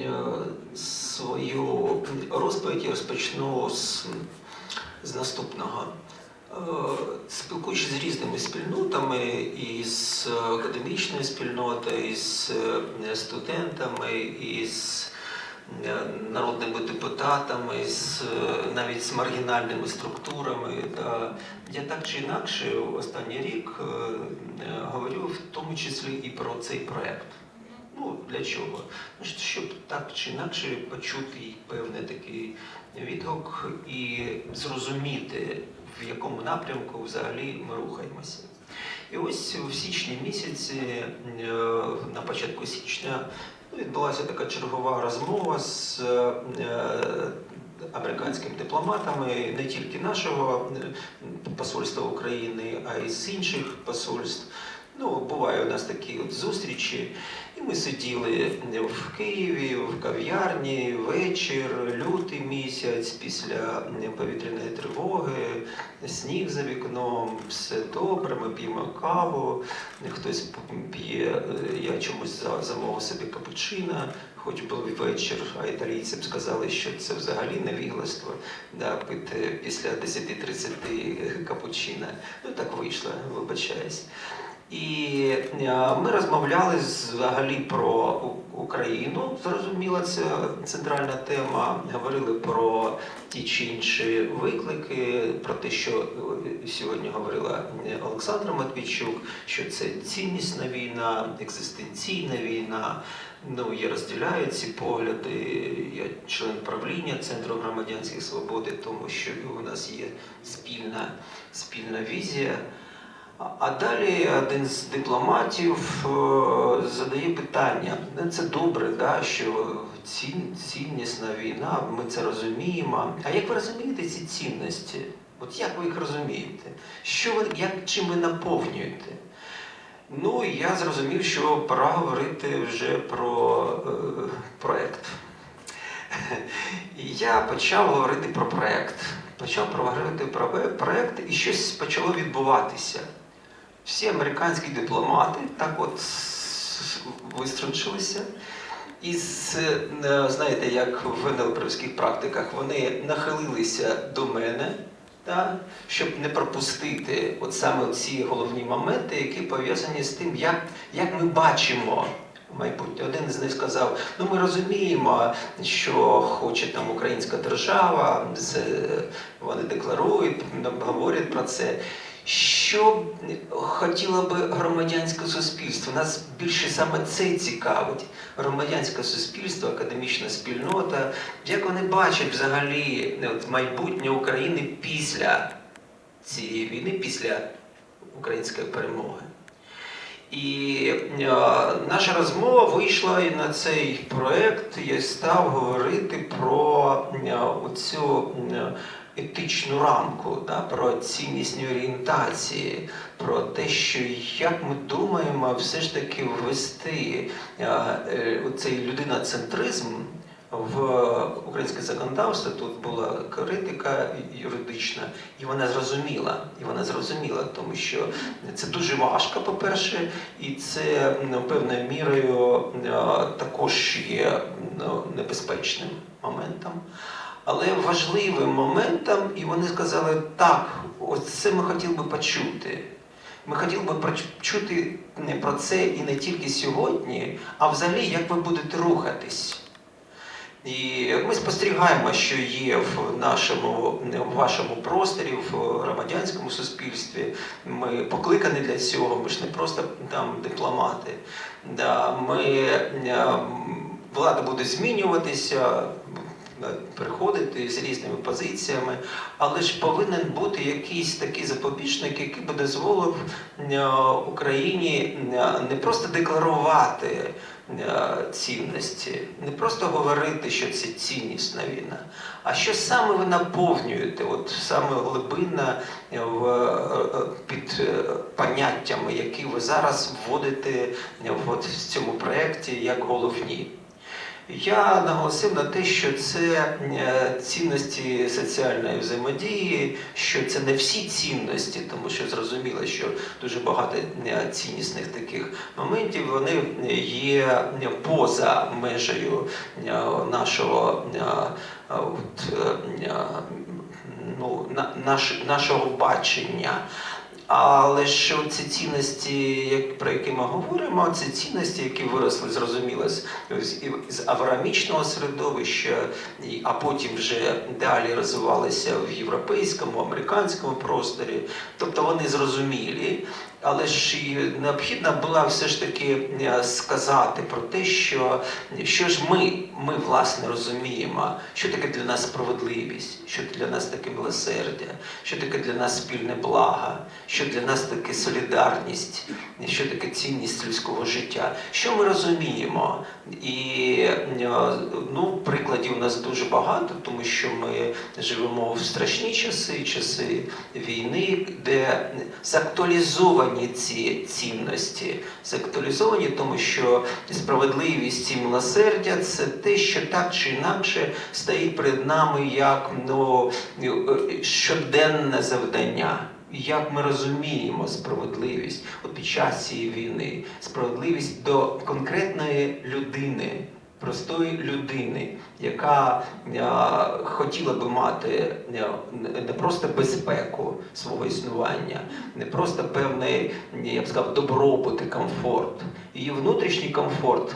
е, свою розповідь розпочну з, з наступного. Е, Спілкуючись з різними спільнотами, і з академічною спільнотою, і з е, студентами, і з народними депутатами, з, навіть з маргінальними структурами. Та я так чи інакше останній рік говорю в тому числі і про цей проект. Ну, для чого? Значить, щоб так чи інакше почути певний такий відгук і зрозуміти, в якому напрямку взагалі ми рухаємося. І ось в січні місяці, е, на початку січня, ну, відбулася така чергова розмова з е, американськими дипломатами не тільки нашого е, посольства України, а й з інших посольств. Ну, буває у нас такі от зустрічі, і ми сиділи в Києві, в кав'ярні, вечір, лютий місяць, після повітряної тривоги, сніг за вікном, все добре, ми п'ємо каву, хтось п'є, я чомусь замовив собі капучино, хоч був вечір, а італійці б сказали, що це взагалі невігластво, да, пити після 10-30 капучино. Ну так вийшло, вибачаюсь. І е, ми розмовляли взагалі про Україну. Зрозуміла, це центральна тема. Говорили про ті чи інші виклики, про те, що е, сьогодні говорила е, Олександра Матвійчук, що це ціннісна війна, екзистенційна війна. Ну, я розділяю ці погляди. Я член правління Центру громадянських свободи, тому що у нас є спільна, спільна візія. А- далі один з дипломатів е, задає питання. Ну, Це добре, да, що ціннісна війна, ми це розуміємо. А як ви розумієте ці цінності? От як ви їх розумієте? Що ви, як, чим ви наповнюєте? Ну, я зрозумів, що пора говорити вже про е, проект. І я почав говорити про проект. Почав говорити про проект, і щось почало відбуватися. Всі американські дипломати так от виструнчилися. І е, знаєте, як в НЛПровських практиках, вони нахилилися до мене, та, щоб не пропустити от саме ці головні моменти, які пов'язані з тим, як, як ми бачимо майбутнє. Один з них сказав: ну ми розуміємо, що хоче там українська держава, вони декларують, говорять про це. Що хотіло би громадянське суспільство? Нас більше саме це цікавить. Громадянське суспільство, академічна спільнота. Як вони бачать взагалі майбутнє України після цієї війни, після української перемоги? І е, наша розмова вийшла і на цей проект. Я став говорити про е, оцю е, етичну рамку, да, про ціннісні орієнтації, про те, що як ми думаємо все ж таки ввести е, е, цей людиноцентризм в українське законодавство. Тут була критика юридична, і вона зрозуміла. І вона зрозуміла, тому що це дуже важко, по-перше, і це певною мірою е, також є ну, небезпечним моментом. Але важливим моментом, і вони сказали, так, ось це ми хотіли би почути. Ми хотіли би почути не про це і не тільки сьогодні, а взагалі, як ви будете рухатись. І ми спостерігаємо, що є в нашому в вашому просторі, в громадянському суспільстві. Ми покликані для цього. Ми ж не просто там дипломати. Да, ми, е, влада буде змінюватися, приходити з різними позиціями, але ж повинен бути якийсь такий запобіжник, який би дозволив е, Україні е, не просто декларувати е, цінності, не просто говорити, що це ціннісна війна, а що саме ви наповнюєте, от саме глибинно е, в, е, під е, поняттями, які ви зараз вводите е, от в цьому проєкті як головні. Я наголосив на те, що це е, цінності соціальної взаємодії, що це не всі цінності, тому що зрозуміло, що дуже багато е, ціннісних таких моментів вони є поза межею е, нашого ну, нашого бачення. Але що ці цінності, про які ми говоримо, це цінності, які виросли, зрозуміло, з, з, аврамічного середовища, а потім вже далі розвивалися в європейському, американському просторі. Тобто вони зрозумілі, але ж необхідно було все ж таки е, сказати про те, що, що ж ми, ми власне розуміємо, що таке для нас справедливість, що для нас таке милосердя, що таке для нас спільне благо, що для нас таке солідарність, що таке цінність людського життя. Що ми розуміємо? І е, ну, прикладів у нас дуже багато, тому що ми живемо в страшні часи, часи війни, де закtuалізовані ці цінності, закtuалізовані, тому що справедливість і милосердя це те, що так чи інакше стоїть перед нами як ну, щоденне завдання. Як ми розуміємо справедливість от під час цієї війни, справедливість до конкретної людини, простої людини, яка е, хотіла би мати е, не просто безпеку свого існування, не просто певний, я б сказав, добробут і комфорт. Її внутрішній комфорт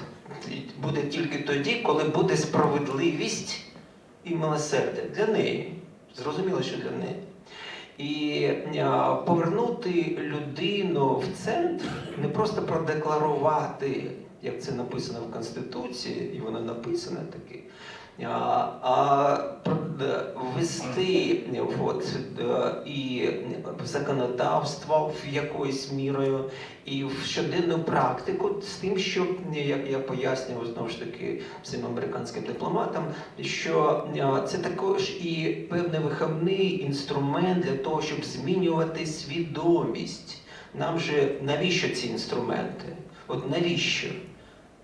буде тільки тоді, коли буде справедливість і милосердя для неї. Зрозуміло, що для неї. І е, повернути людину в центр, не просто продекларувати, як це написано в Конституції, і воно написано таки, а, а е, ввести от, е, і в законодавство в якоюсь мірою, і в щоденну практику з тим, що як я пояснював знову ж таки цим американським дипломатам, що е, це також і певний виховний інструмент для того, щоб змінювати свідомість. Нам же навіщо ці інструменти? От навіщо?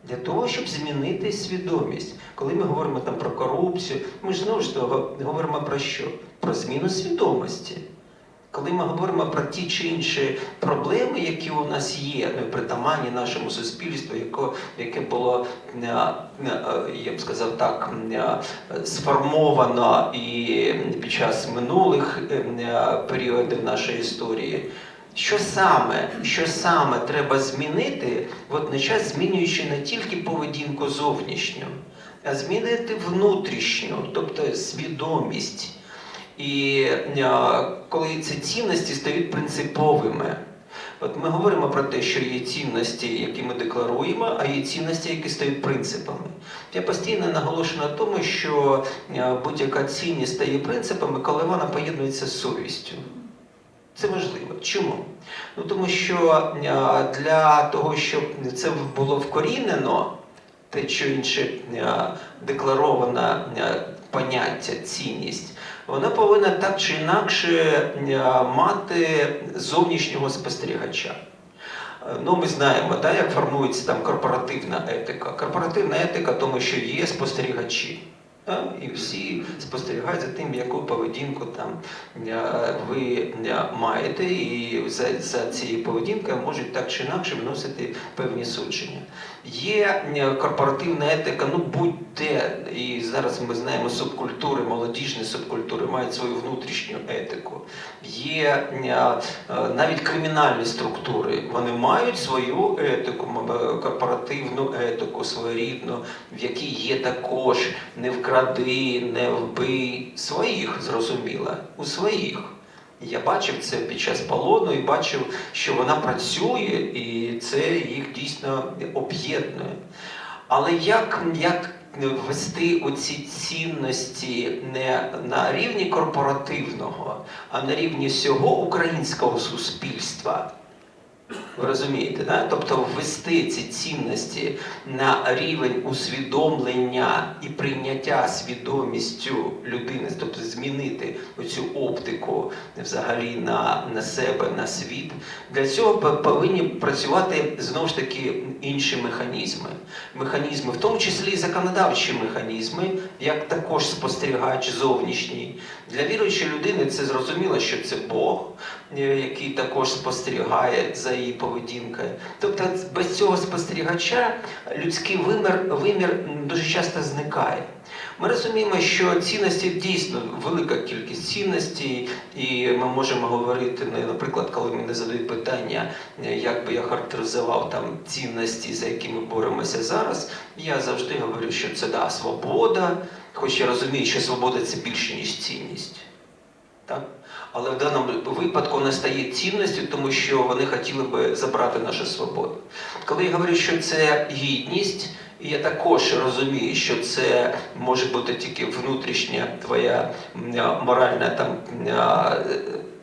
Для того, щоб змінити свідомість. Коли ми говоримо там про корупцію, ми ж знову ж говоримо про що? Про зміну свідомості. Коли ми говоримо про ті чи інші проблеми, які у нас є, ну, притаманні нашому суспільству, яке було, е, е, я б сказав так, е, сформовано і під час минулих періодів нашої історії, що саме, що саме треба змінити, водночас змінюючи не тільки поведінку зовнішню, а змінити внутрішню, тобто свідомість. І е, коли ці цінності стають принциповими. От ми говоримо про те, що є цінності, які ми декларуємо, а є цінності, які стають принципами. Я постійно наголошую на тому, що е, будь-яка цінність стає принципами, коли вона поєднується з совістю. Це важливо. Чому? Ну тому що е, для того, щоб це було вкорінено, те чи інше е, деклароване е, поняття, цінність, вона повинна так чи інакше мати зовнішнього спостерігача. Ну, ми знаємо, да, як формується там корпоративна етика. Корпоративна етика, тому що є спостерігачі. І всі спостерігають за тим, яку поведінку там е, ви е, маєте, і за, за цією поведінкою можуть так чи інакше вносити певні судження. Є е, корпоративна етика, ну будь-де, і зараз ми знаємо субкультури, молодіжні субкультури мають свою внутрішню етику. Є е, навіть кримінальні структури, вони мають свою етику, е, корпоративну етику, своєрідну, в якій є також не вкради, не вбий своїх, зрозуміло, у своїх. Я бачив це під час полону і бачив, що вона працює, і це їх дійсно об'єднує. Але як, як ввести оці цінності не на рівні корпоративного, а на рівні всього українського суспільства? Ви розумієте, да? тобто ввести ці цінності на рівень усвідомлення і прийняття свідомістю людини, тобто змінити оцю оптику взагалі на, на себе, на світ. Для цього повинні працювати знову ж таки інші механізми. Механізми, в тому числі і законодавчі механізми, як також спостерігач зовнішній. Для віруючої людини це зрозуміло, що це Бог, е, який також спостерігає за її поведінкою. Тобто без цього спостерігача людський вимір, вимір дуже часто зникає. Ми розуміємо, що цінності дійсно велика кількість цінностей, і ми можемо говорити, ну, наприклад, коли мені задають питання, е, як би я характеризував там цінності, за які ми боремося зараз. Я завжди говорю, що це да, свобода, хоч я розумію, що свобода це більше, ніж цінність. Так? Але в даному випадку не стає цінністю, тому що вони хотіли би забрати нашу свободу. Коли я говорю, що це гідність, я також розумію, що це може бути тільки внутрішня твоя моральна там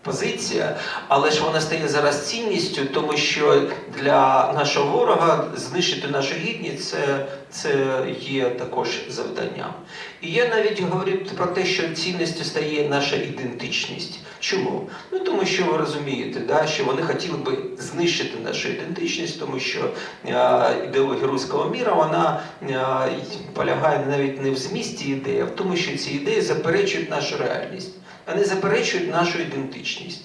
позиція, але ж вона стає зараз цінністю, тому що для нашого ворога знищити нашу гідність це, це є також завданням. І я навіть говорю про те, що цінністю стає наша ідентичність. Чому? Ну тому що ви розумієте, да, що вони хотіли би знищити нашу ідентичність, тому що е, ідеологія руського міра вона е, полягає навіть не в змісті ідеї, а в тому, що ці ідеї заперечують нашу реальність, вони заперечують нашу ідентичність.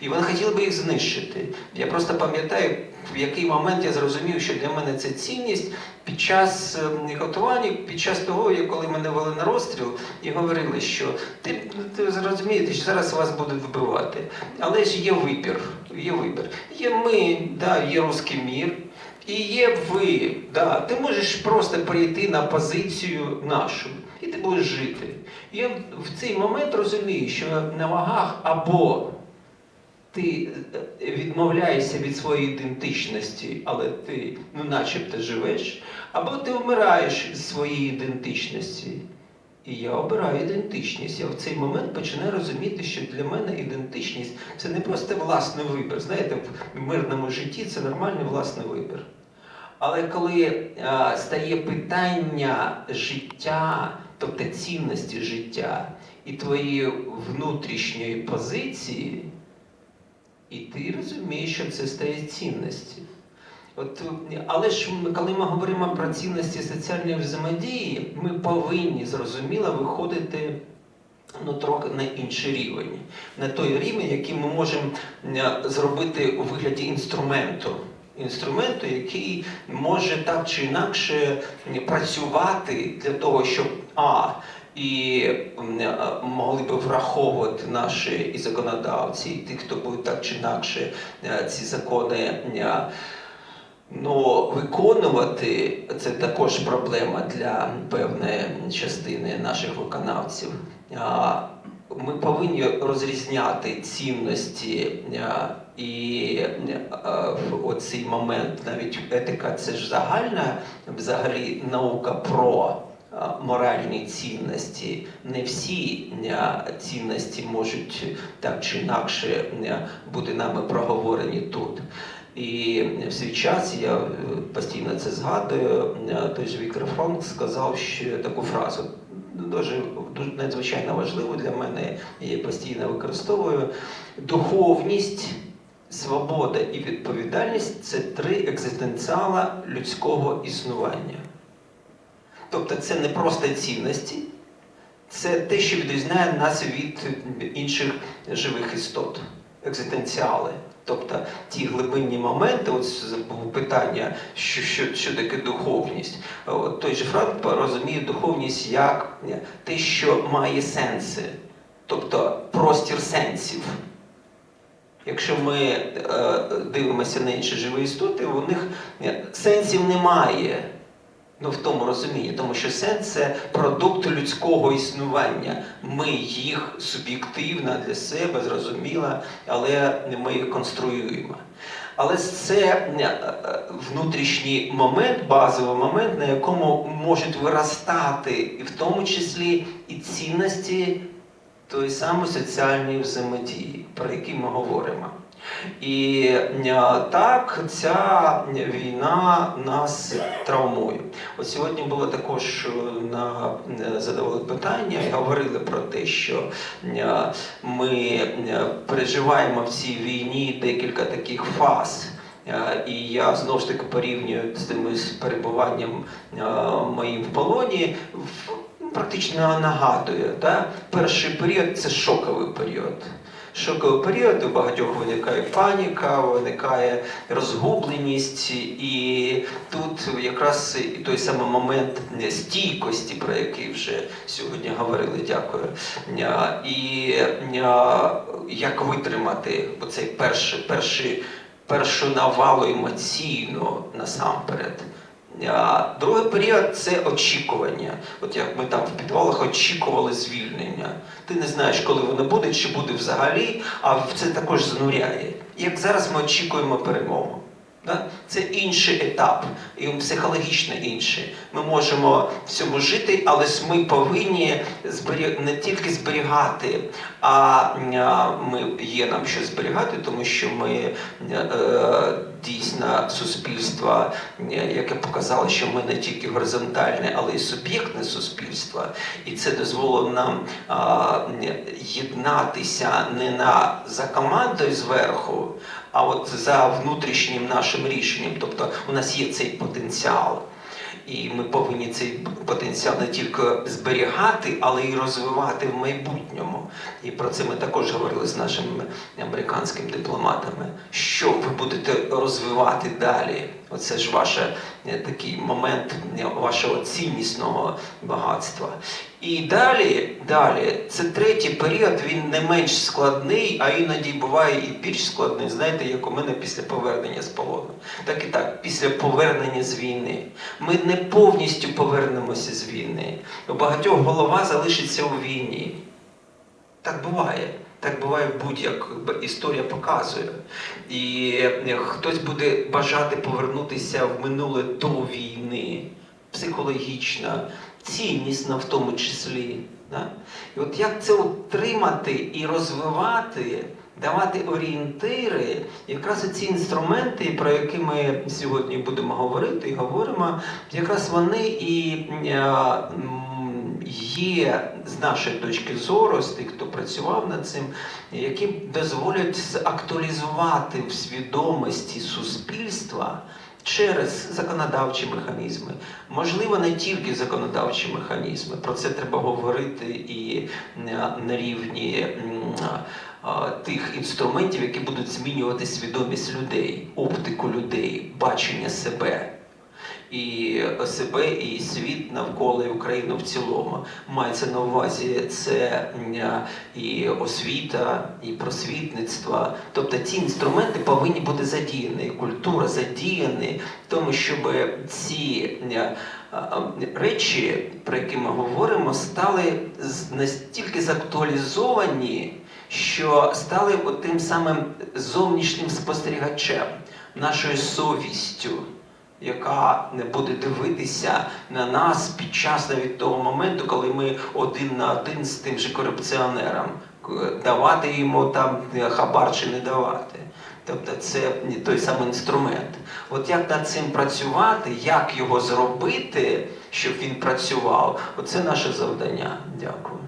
І вони хотіли би їх знищити. Я просто пам'ятаю, в який момент я зрозумів, що для мене це цінність під час готування, під час того, коли мене вели на розстріл і говорили, що ти, ти зрозумієте, що зараз вас будуть вбивати. Але ж є вибір. Є вибір. Є ми, да, є русський мір. І є ви, да, ти можеш просто прийти на позицію нашу, і ти будеш жити. І я в цей момент розумію, що на вагах або ти е, відмовляєшся від своєї ідентичності, але ти ну, начебто живеш, або ти вмираєш з своєї ідентичності. І я обираю ідентичність. Я в цей момент починаю розуміти, що для мене ідентичність це не просто власний вибір. Знаєте, в мирному житті це нормальний власний вибір. Але коли е, стає питання життя, тобто цінності життя і твоєї внутрішньої позиції, і ти розумієш, що це стає цінності. От, але ж коли ми говоримо про цінності соціальної взаємодії, ми повинні зрозуміло виходити ну, трохи на інший рівень, на той рівень, який ми можемо зробити у вигляді інструменту. Інструменту, який може так чи інакше працювати для того, щоб а. І е, могли би враховувати наші і законодавці, і ті, хто будуть так чи інакше е, ці закони е, Ну, виконувати це також проблема для певної частини наших виконавців. Ми повинні розрізняти цінності і в оцей момент навіть етика це ж загальна взагалі наука про моральні цінності. Не всі цінності можуть так чи інакше бути нами проговорені тут. І в свій час я е, постійно це згадую. е, Той же Віктор Франк сказав ще таку фразу. Дуже, дуже надзвичайно важливу для мене, я її постійно використовую. Духовність, свобода і відповідальність це три екзистенціала людського існування. Тобто це не просто цінності, це те, що відрізняє нас від інших живих істот, екзистенціали. Тобто ті глибинні моменти, ось питання, що, що, що таке духовність. От той же Франк розуміє духовність як те, що має сенси, тобто простір сенсів. Якщо ми е, дивимося на інші живі істоти, у них е, сенсів немає. Ну, в тому розумінні, тому що сенс це продукт людського існування. Ми їх суб'єктивно для себе зрозуміло, але ми їх конструюємо. Але це е, е, внутрішній момент, базовий момент, на якому можуть виростати, і в тому числі і цінності тої самої соціальної взаємодії, про які ми говоримо. І е, так ця війна нас травмує. От сьогодні було також е, на е, задавали питання і говорили про те, що ми переживаємо в цій війні декілька таких фаз. І я знову ж таки порівнюю з тим з перебуванням моїм в полоні. Практично нагадує, да? перший період це шоковий період. Шоковий період у багатьох виникає паніка, виникає розгубленість, і тут якраз і той самий момент стійкості, про який вже сьогодні говорили, дякую. Е, І е, як витримати оцей перший, перший, першу навалу емоційно насамперед. Другий період це очікування. От як ми там в підвалах очікували звільнення. Ти не знаєш, коли воно буде, чи буде взагалі, а це також знуряє. Як зараз ми очікуємо перемогу. Це інший етап, і психологічно інший. Ми можемо в цьому жити, але ми повинні не тільки зберігати, а а, ми є нам що зберігати, тому що ми е, дійсно суспільство, е, яке показало, що ми не тільки горизонтальне, але й суб'єктне суспільство, і це дозволило нам єднатися не на за командою зверху, а от за внутрішнім нашим рішенням. Тобто у нас є цей потенціал. І ми повинні цей потенціал не тільки зберігати, але й розвивати в майбутньому. І про це ми також говорили з нашими американськими дипломатами. Що ви будете розвивати далі? Оце ж ваш такий момент е, вашого ціннісного багатства. І далі, далі, це третій період, він не менш складний, а іноді буває і більш складний. Знаєте, як у мене після повернення з полону. Так і так, після повернення з війни. Ми не повністю повернемося з війни. У багатьох голова залишиться у війні. Так буває. Так буває будь-як історія показує. І е, хтось буде бажати повернутися в минуле до війни, психологічно, ціннісно в тому числі. Да? І от як це утримати і розвивати, давати орієнтири, якраз ці інструменти, про які ми сьогодні будемо говорити і говоримо, якраз вони і е, є з нашої точки зору, з тих, хто працював над цим, які дозволять актуалізувати в свідомості суспільства. Через законодавчі механізми, можливо, не тільки законодавчі механізми. Про це треба говорити і на рівні тих інструментів, які будуть змінювати свідомість людей, оптику людей, бачення себе. І себе, і світ навколо і Україну в цілому. Мається на увазі це м, і освіта, і просвітництво. Тобто ці інструменти повинні бути задіяні, культура задіяні в тому, щоб ці а, а, речі, про які ми говоримо, стали настільки закtuалізовані, що стали тим самим зовнішнім спостерігачем, нашою совістю яка не буде дивитися на нас під час навіть того моменту, коли ми один на один з тим же корупціонером, давати йому там е, хабар чи не давати. Тобто це той самий інструмент. От як над цим працювати, як його зробити, щоб він працював, оце наше завдання. Дякую.